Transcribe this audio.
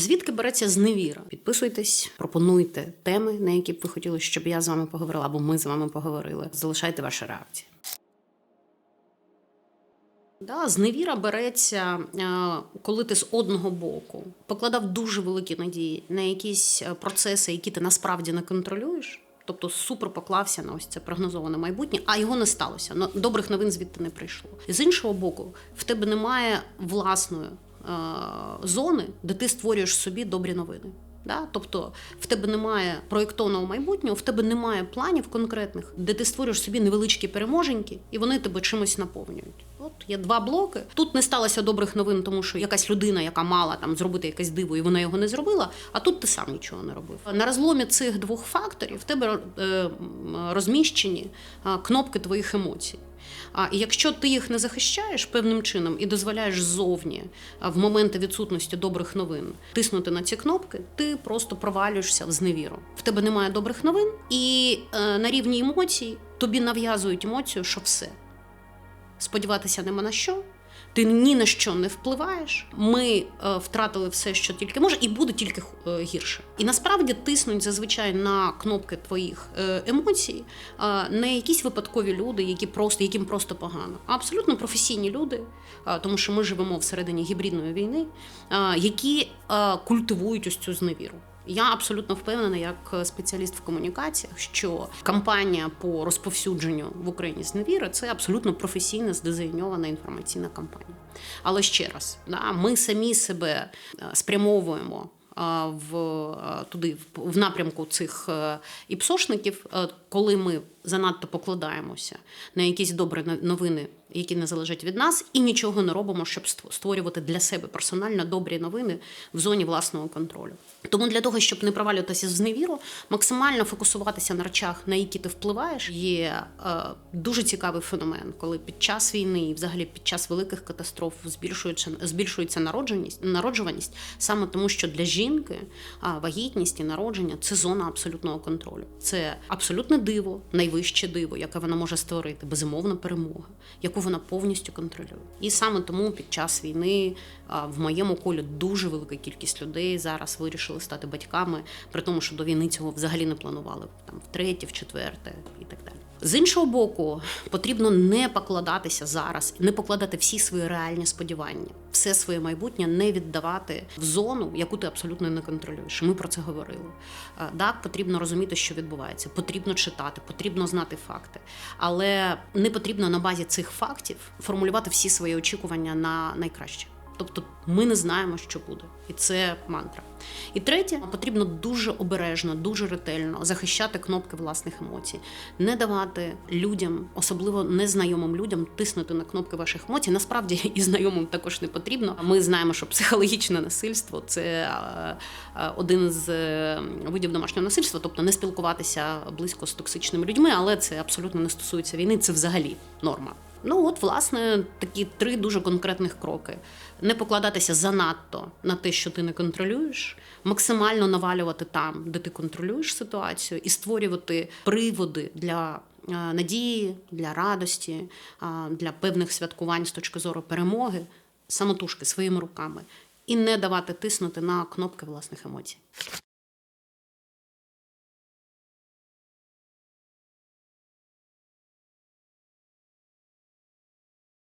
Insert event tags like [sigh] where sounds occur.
Звідки береться зневіра? Підписуйтесь, пропонуйте теми, на які б ви хотіли, щоб я з вами поговорила, або ми з вами поговорили. Залишайте ваші реакції. Да, зневіра береться, е, коли ти з одного боку покладав дуже великі надії на якісь е, процеси, які ти насправді не контролюєш. Тобто супер поклався на ось це прогнозоване майбутнє, а його не сталося. Добрих новин звідти не прийшло. З іншого боку, в тебе немає власної зони, де ти створюєш собі добрі новини. Да? Тобто в тебе немає проєктованого майбутнього, в тебе немає планів конкретних, де ти створюєш собі невеличкі переможеньки, і вони тебе чимось наповнюють. Є два блоки. Тут не сталося добрих новин, тому що якась людина, яка мала там зробити якесь диво, і вона його не зробила. А тут ти сам нічого не робив. На розломі цих двох факторів в тебе е, розміщені е, кнопки твоїх емоцій. А якщо ти їх не захищаєш певним чином і дозволяєш ззовні в моменти відсутності добрих новин тиснути на ці кнопки, ти просто провалюєшся в зневіру. В тебе немає добрих новин, і е, на рівні емоцій тобі нав'язують емоцію, що все. Сподіватися нема на що. Ти ні на що не впливаєш. Ми е, втратили все, що тільки може, і буде тільки е, гірше. І насправді тиснуть зазвичай на кнопки твоїх е, емоцій е, не якісь випадкові люди, які просто яким просто погано, а абсолютно професійні люди, е, тому що ми живемо всередині гібридної війни, е, які е, культивують ось цю зневіру. Я абсолютно впевнена, як спеціаліст в комунікаціях, що кампанія по розповсюдженню в Україні зневіри це абсолютно професійна здизайнована інформаційна кампанія. Але ще раз, да, ми самі себе е, спрямовуємо е, в е, туди, в- напрямку цих е, іпсошників, е, коли ми занадто покладаємося на якісь добрі новини, які не залежать від нас, і нічого не робимо, щоб створювати для себе персонально добрі новини в зоні власного контролю. Тому для того, щоб не провалюватися в зневіру, максимально фокусуватися на речах, на які ти впливаєш, є е, дуже цікавий феномен, коли під час війни і взагалі під час великих катастроф збільшується збільшується народженість, народжуваність саме тому, що для жінки вагітність і народження це зона абсолютного контролю. Це абсолютне диво, найвище диво, яке вона може створити, безумовна перемога, яку вона повністю контролює. І саме тому під час війни в моєму колі дуже велика кількість людей зараз вирішили стати батьками, при тому, що до війни цього взагалі не планували там в третє, в четверте. З іншого боку, потрібно не покладатися зараз, не покладати всі свої реальні сподівання, все своє майбутнє не віддавати в зону, яку ти абсолютно не контролюєш. Ми про це говорили. Е, Так, потрібно розуміти, що відбувається, потрібно читати, потрібно знати факти, але не потрібно на базі цих фактів формулювати всі свої очікування на найкраще. Тобто ми не знаємо, що буде, і це мантра. І третє, потрібно дуже обережно, дуже ретельно захищати кнопки власних емоцій, не давати людям, особливо незнайомим людям, тиснути на кнопки ваших емоцій. Насправді [laughs] і знайомим також не потрібно. Ми знаємо, що психологічне насильство це один з е, видів домашнього насильства, тобто не спілкуватися близько з токсичними людьми, але це абсолютно не стосується війни. Це взагалі норма. Ну, от, власне, такі три дуже конкретних кроки: не покладатися занадто на те, що ти не контролюєш, максимально навалювати там, де ти контролюєш ситуацію, і створювати приводи для е, надії, для радості, е, для певних святкувань з точки зору перемоги, самотужки своїми руками, і не давати тиснути на кнопки власних емоцій.